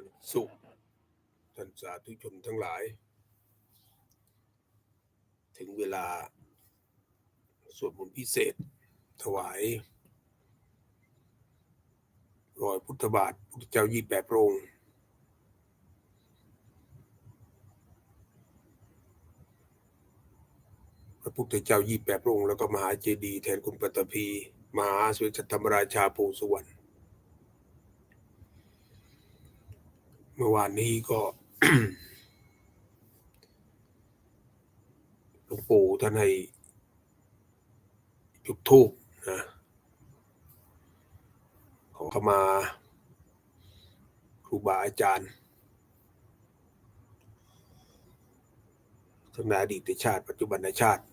ญสุขท่านสาธุชนทั้งหลาย ถึงเวลาสวดมนต์พิเศษ ถวาย รอยพุทธบาท พุทธเจ้ายี่แปดพระองค์พระพุทธเจ้ายี่แปดพระองค์แล้วก็มหาเจดีย์แทนคุณปัตตภีมหาสมเด็จธรรมราชาโพธิ์สุวรรณ เมื่อวานนี้ก็หลวงปู่ท่านให้จุดธูปนะขอเข้ามาครูบาอาจารย์ทั้งในอดีตชาติ ปัจจุบันชาติ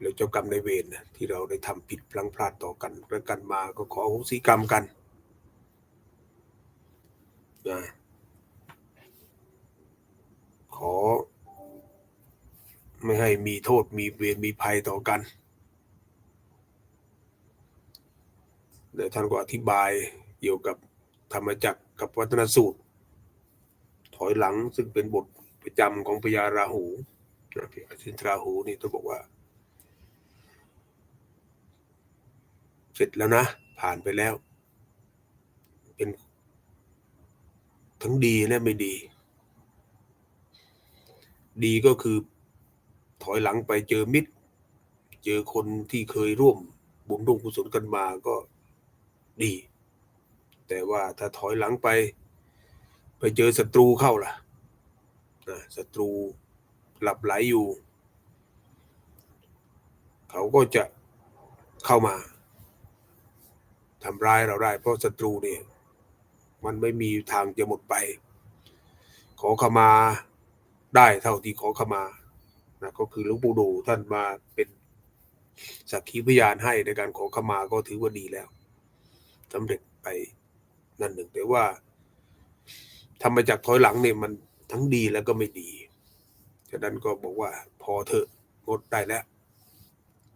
แล้วเจ้ากรรมในายเวรนะที่เราได้ทำผิดพลังพลาดต่อกันและกันมาก็ขออโหสิกรรมกัน นะขอ ไม่ให้มีโทษมีเวรมีภัยต่อกันเดี๋ยวท่านก็อธิบายเกี่ยวกับธรรมจักรกับวัฒนสูตร ถอยหลังซึ่งเป็นบทประจำของพญาราหูนะพญาสินทราหูนี่ต้องบอกว่า เสร็จแล้วนะ ผ่านไปแล้ว เป็น ทั้งดีและไม่ดี ดีก็คือถอยหลังไปเจอมิตร เจอคนที่เคยร่วมบุญร่วมกุศลกันมาก็ดี แต่ว่าถ้าถอยหลังไป ไปเจอศัตรูเข้าล่ะนะศัตรูหลับไหลอยู่ เขาก็จะเข้ามาทำร้ายเราได้เพราะศัตรูเนี่ย มันไม่มีทางจะหมดไป ขอขมาได้เท่าที่ขอขมานะก็คือหลวงปู่ดูท่านมาเป็นสักขีพยานให้ในการขอขมาก็ถือว่าดีแล้วสำเร็จไปนั่นหนึ่ง แต่ว่าทำมาจากถอยหลังเนี่ยมันทั้งดีแล้วก็ไม่ดีฉะนั้นก็บอกว่าพอเถอะงดได้แล้ว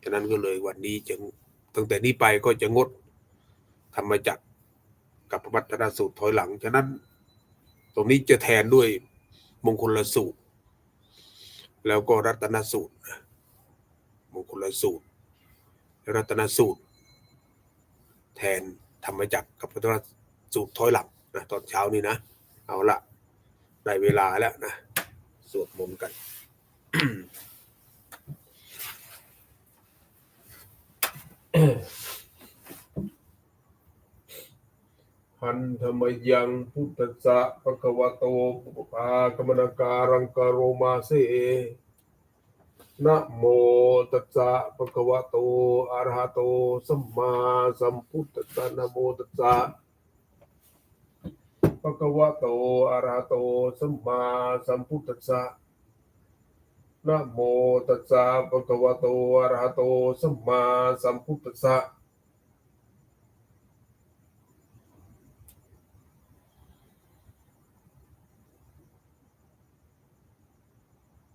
ฉะนั้นก็เลยวันนี้จะตั้งแต่นี้ไปก็จะงดทำมาจาก กับพระวัตนสูตรถอยหลัง ฉะนั้น ตรงนี้จะแทนด้วยมงคลละสูตร แล้วก็รัตนสูตร มงคลละสูตร รัตนสูตร แทนธรรมจักรกับพัฒนสูตรถอยหลังนะตอนเช้านี้นะ เอาละได้เวลาแล้วนะ สวดมนต์กัน หันธรรมยังพุทธสสะปะคะวะโตปุปากมนาการังกโรมาเสนะโมตัสสะปะคะวะโตอะระหะโตสัมมาสัมพุทธัสสะนะโมตัสสะปะคะวะโตอะระหะโตสัมมาสัมพุทธัสสะนะโมตัสสะปะคะวะโตอะระหะโตสัมมาสัมพุทธัสสะ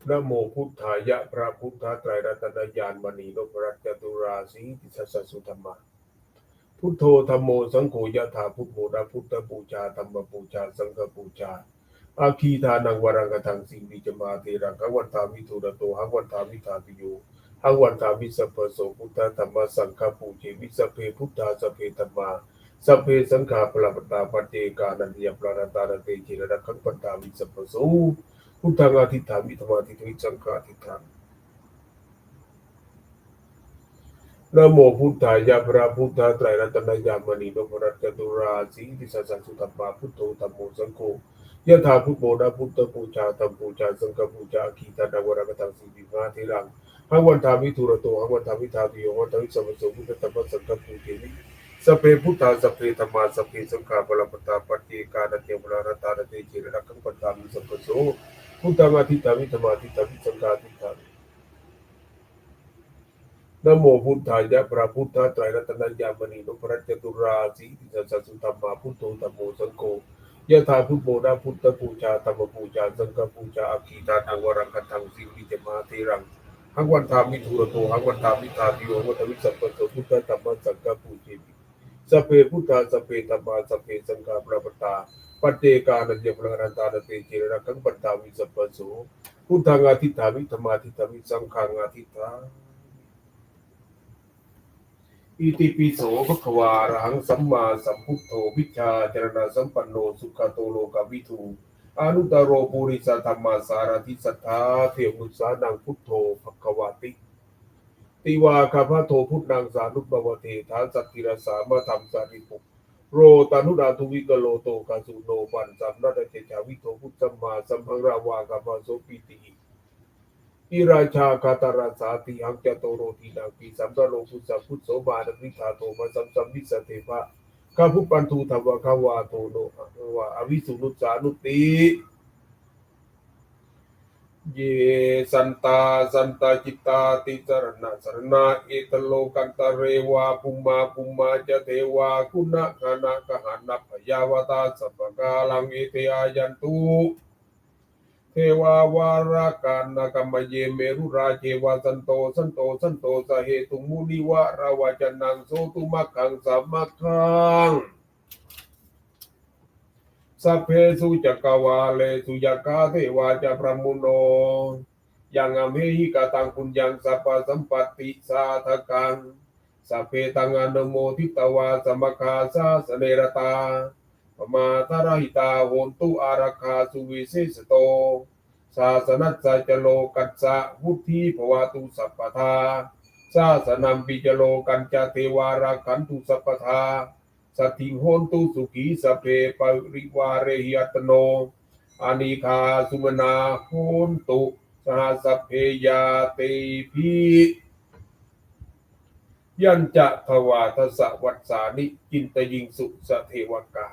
นะโมพุทธายะพระพุทธไตรรัตนญาณมณีนพรัตจตุราสีติสัสสุธรรมาพุทโธธรรมโมสังโฆยะถาพุทโมระพุทธบูชาธรรมบูชาสังฆบูชาอาคีทานังวรังกทังสิงวิจมาเทรังขวันตามิทุระโตหวันตามิทาปิโยหวันตามิสัพพโสพุทธธรรมสังฆปูเจวิสเพพุทธาสเพธรรมาสัเพสังฆาปลปตาปเจกานันยปรานตานันเตจิระขังปัตตามิสัพพโส พุทธังอธิษฐามิธรรมาธิทิสังฆาธิษฐานนโมพุทธายะพระพุทธไตรรัตนยามณีนพรัตตุราสีติสัสสะสุธรรมาพุทโธธรรมโมสังโฆยะถาพุทโมนะพุทธปูชาธรรมปูชาสังฆปูชาขีตานาวรกตังสีวิมาธิรังหังวันทามิทุระโตหังวันทามิทาติโยหังวันทามิสัมปโสพุทธธรรมสังฆปูเจมิสพเพพุทธาสพเพธรรมาสพเพสังฆาปลปตาปเจกานันเทวรารตานันเตจิระขังปตามิสัพพโส พุทธังอธิษฐามิธรรมาธิษฐามิสังฆาธิษฐามินะโมพุทธายะพระพุทธไตรรัตนญาณมณีนพรัตน์จตุราสีติสัสสุธรรมาพุทโธธรรมโมสังโฆยะถาพุทโมนะพุทธปูชาธรรมปูชาสังฆปูชาอาคีตานังวรังคทังสิวิจมาเทรังหังวันทามิทุระโตหังวันทามิทาติโยหังวันทามิสัพพะโสพุทธธรรมสังฆปูเจมิ สเพพุทธาสเพธรรมาสเพสังฆาปรปตตาปัจเจกานัญญปรันตาเตจิระกังปัตตาวิสัพพโสพุทธังอาทิฏฐามิธรรมาทิฏฐามิสังฆังอาทิฏฐาอิติปิโสภควาอรหังสัมมาสัมพุทโธวิชาจรณะสัมปันโนสุขโตโลกวิทูอนุตตรโรปุริสธรรมาสารทิสัทธาเทวุสานังพุทโธภควาติ ติวาคาพระโทพุทธังสานุปวเทฐานสัตติรสามาธรรมสาริปุโรตานุดาทุวิกโลโตกาสุโนปันสัมนาตเจจาวิโทพุทธมมาสัมพังราวากาพาโสปิติอิราชาคาตาราสาติหังจโตโรทีนังปีสัมตโลพุทธพุทธโสบาดวิธาโตมาสัมสัมวิสเทภะข้าพุปันทูทวะขาวาโตโนวะอวิสุนุสานุติ เยสันตาสันตาจิตตาติสรณะสรณะเอตโลกันตะเรวาปุมาปุมาจะเทวาคุณะคณะกหันพยาวตาสัพกาลังเอเทายันตุเทวาวาราการนากรรมเยเมรุราเจวาสันโตสันโตสันโตสเหตุมุนิวะราวาจันนังโสตุมัคขังสัมมัคขัง สัพเพสุจักวาเลสุยกาเทวาจะพระมุโนยังอเมหิกาตังปุญญังสัพพสัมปติสาทกังสัพเพตังอนโมทิตวาสมคาสาสเนรตาปมาทรหิตาโหนตุอาราคาสุวิเศษโตศาสนัสสะจโลกัสสะวุฒิภวตุสัพพทาศาสนัมปิจโลกัญจเทวาราคันตุสัพพทา สติโหนตุสุขีสพเพปริวาเรหิยตโนอานิคาสุมนาโหนตุสหสพเพยาเตพียันจะทวาทสวัสสานิจินตยิงสุสเทวกา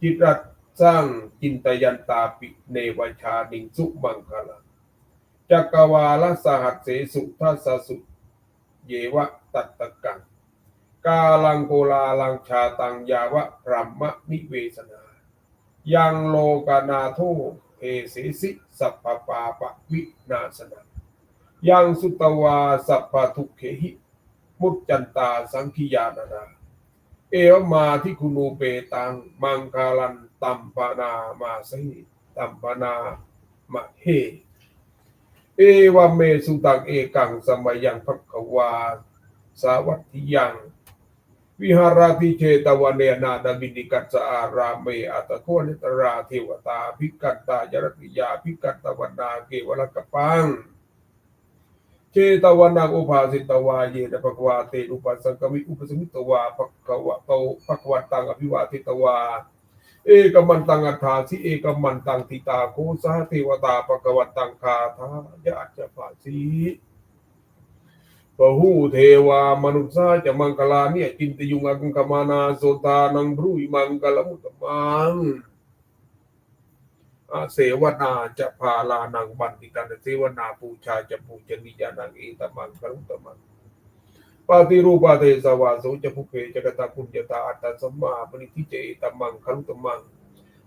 จิตรัตสร้างจินตยันตาปิเนวชานิงสุมังคลาจักวาลสหัสเสสุทัสสสุเยวะตัตตกัง กาลังโกลาลังชาตังยาวะพรัมมนิเวสนา ยังโลกานาโทเอเสสิสัพปาปะวินาสนา ยังสุตวาสัพพทุเขหิ มุจจันตาสังคิยานานา เอวมาที่คุนูเปตังมังคาลันตัมปานามาสิตัมปานามาเฮ เอวเมสุตังเอกังสมัยยังพักวาสาวัตถิยัง วิหารติเชตวันเนนาดบินิกัสสะอารามเมอัตโคนิตราเทวตาภิกัตตายรติยาภิกัตตวันนาเกวรกปังเชตวันนังอุภาสิตวาเยนะภควาเตอุปสังกมิอุปสมิตวาภควะโตภควตังอภิวาทิตวา เอกมันตังอัฏฐาสิเอกมันตังทิตาโคสหเทวตาภควตังคาทายะจะภาสี ปหูเทวามนุษย์าจะมังคลาเนี่ยจินตยุงอังคมานาโสตานังบรุยมังกลมุตมังเสวนาจะพาลานังบันติกันเสวนาปูชาจะปูชนียานังเอตมังครุตมังปาติรูปาเทสวาโสจะภุเพจกตาปุญญตาอัตตสัมมาปณิทิเจตมังครุตมัง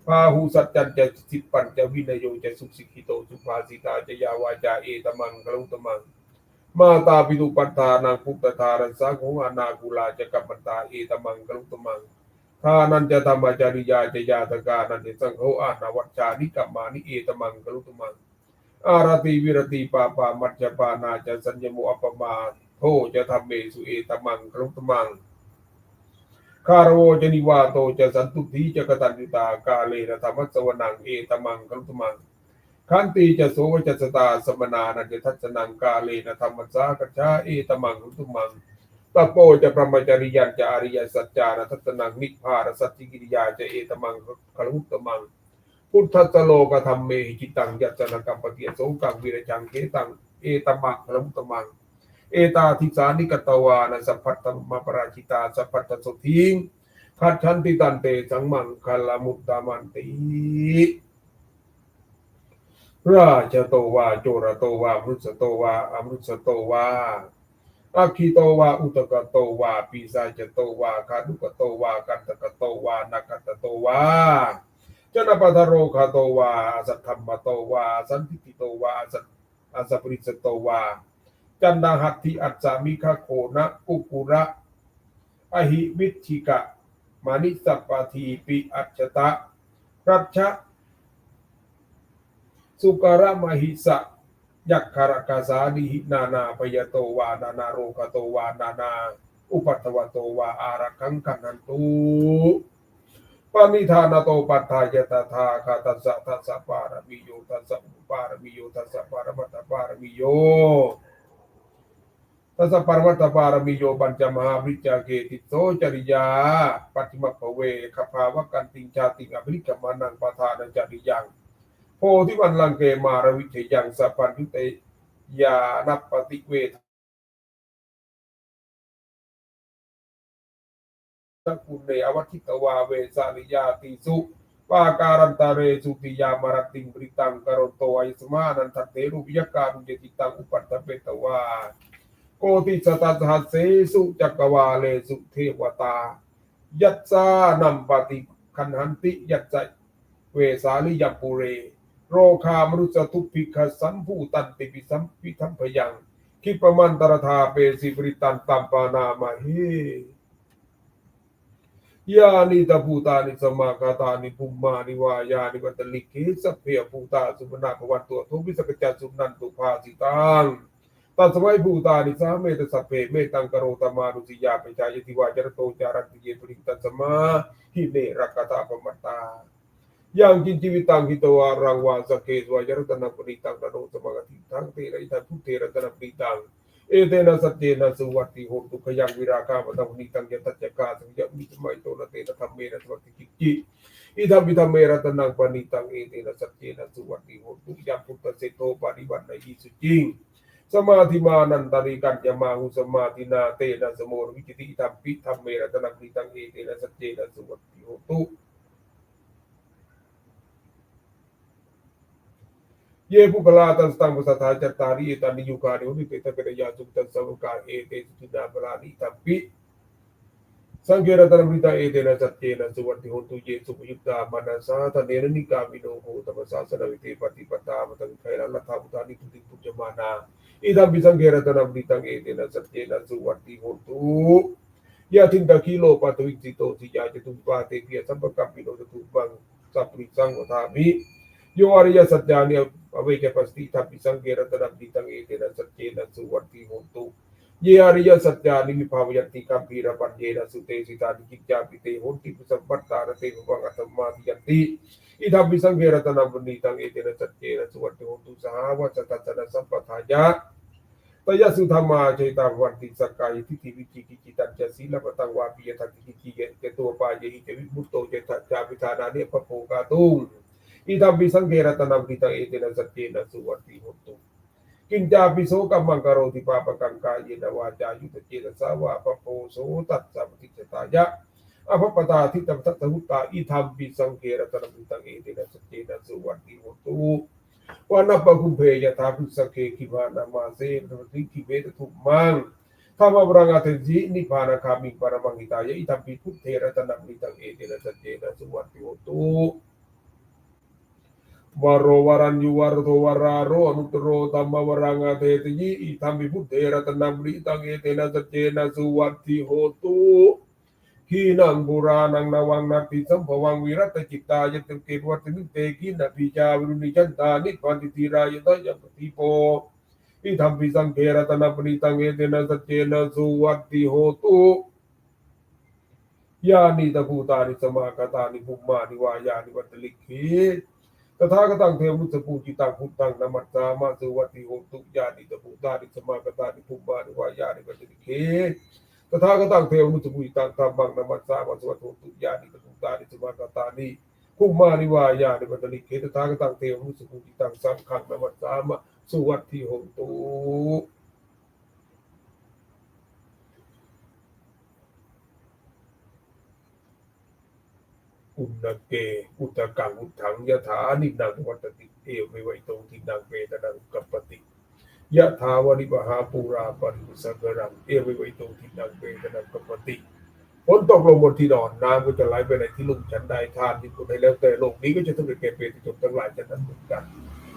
พาหูสัจจันจะสิปปัญจะวินโยจะสุสิกิโตสุภาสิตาจะยาวาจาเอตมังครุตมัง มาตาปิตุปัฏฐานังพุทธทารัสสะโหอนาคุลาจะกัปปตาเอตมังกรุตมังทานันจะธรรมจาริยาจะยาตกานันจะสังโฆอานาวัจจานิกัมมานิเอตมังกรุตมัง อารติวิรติปาปามัจจปานาจะสัญญโมอปมาโทจะธรรมเมสุเอตมังกรุตมังคารโวจนิวาโตจะสันตุทีจะกตัญญูตากาเลนะธรรมสวนังเอตมังกรุตมัง ขันติจะโสวจัสตาสมนานันจะทัศนังกาเลนะธรรมสากัจฉาเอตมังรุตุมังตะโปจะพรหมจริยันจะอริยสัจจานะทัศนังนิพพานสัจจิกิริยาจะเอตมังคลุตมัง พุทธัสสโลกธรรมเมหิจิตังยัจจนกัมปเตียโสกังวิรจังเกตังเอตมังคลุตมัง เอตาทิสานิกตวานะสัพพัตตมปราชิตาสัพพัตตสุทิงขัดชันติตันเตสังมังคลมุตตามันติ ราชโตวาโจรโตวามรุสโตวาอมรุสโตวาอาคีโตวาอุตกโตวาปีศาจโตวาคาดุกโตวากันตกโตวานักตโตวาจนปัทโรคาโตวาสัทธรรมโตวาสันติติโตวาสัอสัปริสโตวาจันดาหัตถิอัจามิคโคนะกุกุระอหิวิชิกะมานิสัปปาทีปิอัจฉตะรัชชะ สุการะมหิสะยักขรกาสานิหินานาปยโตวานานาโรกโตวานานา อุปัตวโตวาอารักังคันนันตุปานิธานโตปัฏฐายตถาคาตัสสะทัสสะปารมิโยทัสสะอุปารมิโยทัสสะปารมัตถปารมิโยทัสสะปารมัตถปารมิโยปัญจมหาวิจาเกติโสจริยาปัติมภเวคภาวะกันติงชาติงอภิกรรมานังปทานจริยัง โพธิวันลังเกมารวิเทยังสัพพันยุเตยานัปปฏิเวทสกุลเนอวัติตวาเวสานิยาติสุปาการันตาเรสุติยามารติงบริตังกรโตไอสมานันทเตรุวิยการุเจติตังอุปัตตเปตวาโกติสตัสหัสเสสุจักวาเลสุเทวตา ยัตสานัมปฏิคันหันติยัตจเวสาลิยปุเร โรคามรุสทุพพิคสัมภูตันติปิสัมพิทัมพยังคิปมันตรธาเปสิบริตันตัมปานามาเฮยานิตาภูตานิสมากาตานิภูมานิวายานิวัตลิกเกสัพเพภูตาสุปนาภวันตัวทุวิสกจัสุนันตุภาสิตังตัสมัยภูตานิสาเมตสัพเพเมตังกโรตมานุสิยาปจายติวาจรโตจารันติเยปริตันสมาหิเนรักตาปมตา อย่างจินจิวิตังกิตวารังวาสเกสวายรัตนปริตังตโนตมะกติทังเทระอิทังพุทเทรัตนปริตังเอเตนะสัจเจนะสุวัตติโหตุขยังวิราคาปตังนิตังยตัจจกาสังยมิจมัยโตนะเตนะธรรมเมระสวัตติกิจิอิทัมพิธรรมเมระตนังปณิตังเอเตนะสัจเจนะสุวัตติโหตุยังพุทธเสโตปาริวัตนยิสุจิงสมาธิมานันตริกัญญมาหุสมาธินาเตนะสมุรวิจิติอิทัมพิธรรมเมระตนังนิตังเอเตนะสัจเจนะสุวัตติโหตุ เยผู้ปลาตันสตังภาษาทาจัตตารีตันยุคาริหุนิเตตะเกตยาจุตันสาวกาเอเตจุนาปลานิตัปิสังเกตรัตนบริตาเอเตนะจัตเจนะสุวัตติโหตุเยสุปยุตตามานาสาตะเนรนิกามิโนโหตมัสสะสะวิเตปฏิปตามตังไคระลัทธาพุทธานิพุติปุจมานาอิทัมปิสังเกตรัตนบริตังเอเตนะจัตเจนะสุวัตติโหตุยาทินตะคิโลปัตวิจิโตสิยาจตุปาเตเพียสัมปกัมปิโนตุปังสัพพิสังวทามิ โยอริยสัจจานิอเวกปัสติทัพพิสังเกรตระปิตังเอเตนะสัจเจนะสุวัตติโหตุเยอริยสัจจานิวิภาวยติกัมพีระปัญเยนะสุเตสิตานิกิจจาปิเตโหติปุสัมปัตตารเตภวังอัตมาติยติอิทัพพิสังเกรตนะบุณิตังเอเตนะสัจเจนะสุวัตติโหตุสหวัจตัสสะสัมปทายะตยสุธรรมาเจตาวันติสกายทิฏฐิวิจิกิจิตัญจะศีลปตังวาปิยทัติกิจิเกเกตัวปายหิเจวิมุตโตเจตจาปิธานาเนปโภกาตุง อิทัมปิสังเกรตนามกิตังเอตินะสัจเจนะสุวัตติหุตุกินจาปิโสกัมมังกโรติปาปกังกายเยนวาจายุตเจตสาวะปะโปโสตัสสัมติจตายะอภปตาทิตัมทัตหุตาอิทัมปิสังเกรตนามกิตังเอตินะสัจเจนะสุวัตติหุตุวานับปะคุมเพยตาพิสเกกิมานามาเซนริกิเวตทุมังธรรมบรังอัตจินิพานาคามิปารมังกิตายะอิทัมปิพุทเทระตนังนิตังเอเตระสัจเจนะสุวัตติโต ญยุวรโทวราโรอนุตโรตัมมวรังอาเทติยิอิธรรมิพุทเทระตนังริตังเอเตนะสจเจนะสุวัตติโหตุขีนังบุรานังนวังนาติสัมภวังวิรัตจิตตายตเกตวัตนิเตกินาปิจาวิรุณิจันตานิพันติติรายตยปฏิโปอิธรรมิสังเกรตนะปริตังเอเตนะสจเจนะสุวัตติโหตุยานิตภูตานิสมากตานิภุมมานิวายานิวัตลิขิต ตถาคตังเทวุสปูจิตังพุทธังนามัสสามาสุวัติโหตุญาณิตปุตาติสมากตาติภูมาติวายานิวัตลิขิตถาคตังเทวุสปูจิตังธัมมังนามัสสามาสุวัติโหตุญาณิตปุตาติสมากตาติภูมานิวายานิวัตลิขิตถาคตังเทวุสปูจิตังสังฆังนามัสสามาสุวัติโหตุ อุณเกอุตกังอุถังยะถานินังวัตติเอวไม่ไวตรงทินังเวตนังกัปปติยะถาวริปหาปูราปริสักรังเอวไม่ไวตรงทินังเวตนังกัปปติฝนตกลงบนที่นอนน้ำก็จะไหลไปในที่ลุ่มฉันใดทานที่คุณให้แล้วแต่โลกนี้ก็จะต้องเป็นแก่เป็นที่จบทั้งหลายจะนั้นเหมือนกัน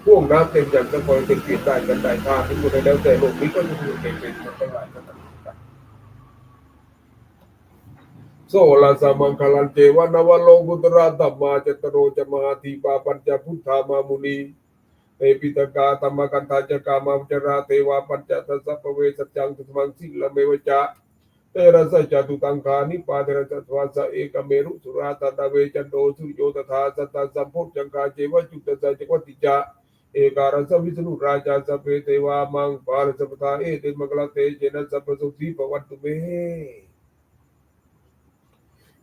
พวกน้ำเต็มอย่างจะคอยเป็นเปลี่ยนได้กันใดทานที่คุณให้แล้วแต่โลกนี้ก็จะต้องเป็นแก่เป็นจบทั้งหลายจะนั้นเหมือนกัน โสลาสมังคลันเจวานวโลกุตระตัมมาจตโรจมาทีปาปัญจพุทธามามุนีเอปิตกาธรรมกันตาจกามาจราเทวาปัญจทัสสะปเวสัจจังตุมังสิลเมวจาเตระสัจจตุตังคานิปาเตระจัตวาสะเอกเมรุสุราตตะเวจันโดสุโยตถาสัตตสัมพุทธังคาเจวจุตตะจจวัตติจาเอการสวิสนุราชาสพเพเทวามังปารสปทาเอเตมกลาเตเจนะสัพพสุขีปวันตุเม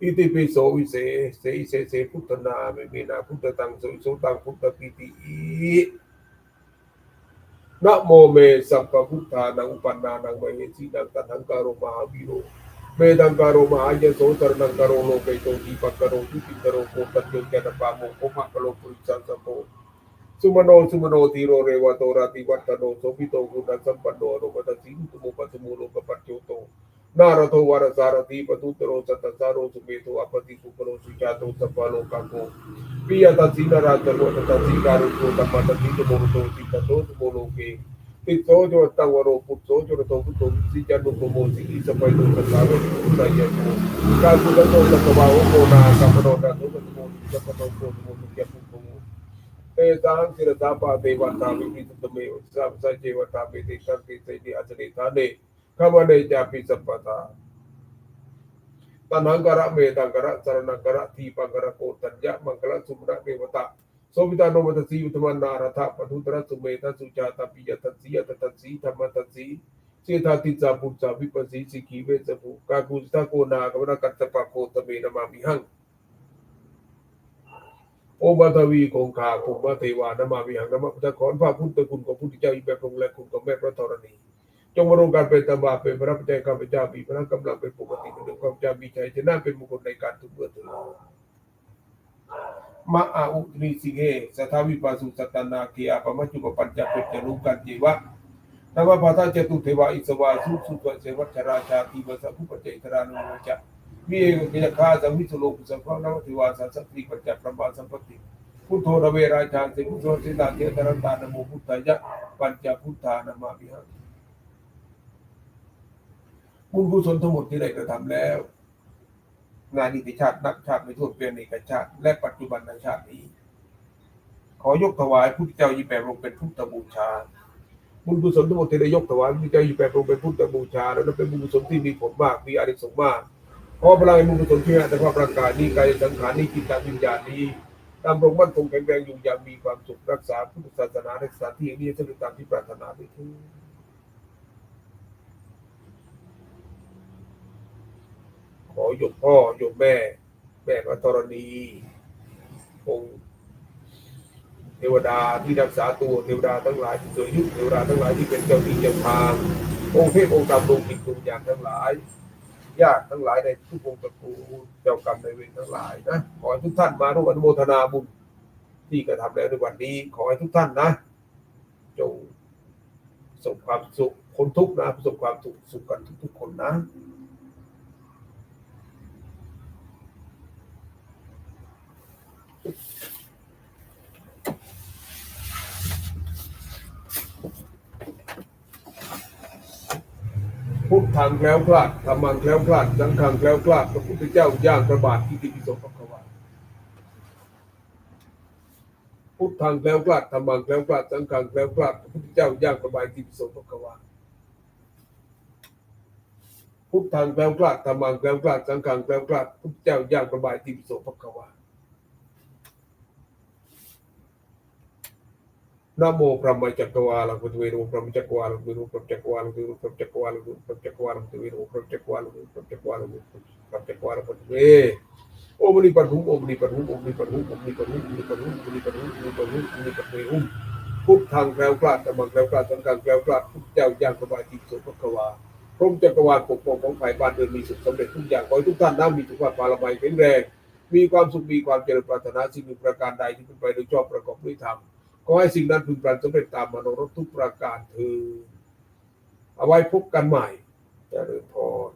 อิติปิโสวิเศษเสอเสเสพุทธนาเมเมนาพุทธตังโสอิโสตังพุทธปิติอินะโมเมสัพพพุทธานังอุปันนานังเมหิสีนังตันังการโรมหาวิโรเมตังการโรมหายโสสรนังการโรโลเกโตทีปักการโรทุติการโรโกตัญญแกนปาโมโคภะกโลปุริสันสโตสุมโนสุมโนตีโรเรวะโตราติวัตโนโสภิโตกุณสัมปันโนโรกัตสิงตุโมปัสมุโลกปัจโจโต नारद हो वर सारथी पतुतरो सतसारो सुमेतो अपति सुपरो सुचातो सपलोका को प्रिय तसी नरा सर्व तसी कारुतो तमतसी तमोतो तिततो बोलो के। तितो जो तवरो पुतो जो तो पुतो सी जनु को मोसी की सपय तो सतारो सुताय को का सुदतो सतवाओ को ना कपरो ना तो सतो सपतो को तो क्या पुतो तेतां सिरता पाते वाता विपितमेव सब सचेवता पे ते करते ते अचरेता ने ข้าพเดจาปิสัพตาตันังกระเมตังกระสารนังกระทีปังกระโกตัญญะมังกระสุมระเมวตาโสมิตานุมัตสีอุตมานาราธาปทุตระสุเมตสุจาตปิยตัสียตตัสีธรรมตัสีเสธาติจาปุจาวิปัสสีสิกีเวสภูกากุจตาโกนากมนากัตตปะโคตเมนมามิหังโอบาตวีคงคาภูมิเทวานามามิหังนมะพุทธคอนพระพุทธคุณของพุทธเจ้าอิแบบพงและคุณของแม่พระธรณี จงบรรลุการเป็นตบาเป็นพระปัจจัยข้าพเจ้ามีพระกำลังเป็นปกติเป็นความจำมีใจชนะเป็นมงคลในการทุกเมื่อถึงมะอาอุตรีสิเฮสทาวิปัสสุสตตนาเกียปมัจจุปปัญจเป็นจรุกันจีวะนวปาทาเจตุเทวาอิสวาสุสุตเสวัชราชาทีวสัพพุปัจตรานุจักมีเอกกิจคาสัมวิสุโลกุสัพพะนวติวาสัสสติปัจจประมาสัมปติพุทโธระเวราชาสิพุทโธสิตาเทตรันตานโมพุทธายะปัญจพุทธานามาวิหัง บุญกุศลทั้งหมดที่ได้กระทำแล้ว งานอิติชาตินักชาติไม่โทษเป็นเอกชาติ และปัจจุบันชาตินี้ ขอยกถวายพุทธเจ้ายี่แปดองค์เป็นพุทธบูชา บุญกุศลทั้งหมดที่ได้ยกถวายพุทธเจ้ายี่แปดองค์เป็นพุทธบูชา แล้วเป็นบุญกุศลที่มีผลมากมีอานิสงส์มากขอพลังมุขกุศลที่ให้แต่ความร่างกายนี้กายสังขารนี้จิตวิญญาณนี้ดำรงมั่นคงแข็งแรงอยู่อย่างมีความสุขรักษาพุทธศาสนาในสถาที่นี้สำเร็จตามที่ปรารถนาด้วยเถิด ขอหยกพ่อหยกแม่ แม่พระธรณีองค์เทวดาที่รักษาตัวเทวดาทั้งหลายที่เกิดยุคเทวดาทั้งหลายที่เป็นเจ้าที่เจ้าทางองค์เทพองค์กรรมดวงจิตดวงอย่างทั้งหลายญาติทั้งหลายในทุกวงตระกูลเจ้ากรรมในเวรทั้งหลายนะขอให้ทุกท่านมาร่วมอนุโมทนาบุญที่กระทำแล้วในวันนี้ ขอให้ทุกท่านนะจงประสบความสุขคนทุกข์นะประสบความสุขสุขกันทุกๆคนนะ พุทธังแคล้วคลาดธรรมังแคล้วคลาดสังฆังแคล้วคลาดพระพุทธเจ้าย่างพระบาทที่ติปิโสภควาพุทธังแคล้วคลาดธรรมังแคล้วคลาดสังฆังแคล้วคลาดพระพุทธเจ้าย่างพระบาทที่ติปิโสภควาพุทธังแคล้วคลาดธรรมังแคล้วคลาดสังฆังแคล้วคลาดพระพุทธเจ้าย่างพระบาทที่ติปิโสภควา นะโมพระมัจจกวาลังพุทวิวรูพระมัจจกวาลังพุทธพระมัจจกวาลังพุทธพระมัจจกวาลังพุทธพระมัจจกวาลังพุทวิวรูพระมัจจกวาลังพุทธพระมจจกวาลังพุทธพระมจจกวาลังพุทธวโอมนิปันหุมโอมนิปันหุมโอมนิปันหุมโอมนิปันหุมโอมนิปันหุมโอมนิปันหุมโอมนิปันหุมโอมนิปันเวหุมพุทธังแกล้วกล้าตะมังแกล้วกล้าตังกังแกล้วกล้าพุทธเจ้าย่างกบายจิสุภกวาพรมจักรวาลปกครองของฝ่ายบ้านเดินมีสุขสำเร็จทุกอย่างขอให้ทุกท่านน้ำมีสุขภาพปาละไมแข็งแรงมีความสุขมีความเจริญปรารถนาสิ่งหนึ่งประการใดที่เป็นไปโดยชอบประกอบด้วยธรรม ขอให้สิ่งนั้นพึงปรานสำเป็นตามมโนรสทุกประการเธอเอาไว้พบกันใหม่เจริญพร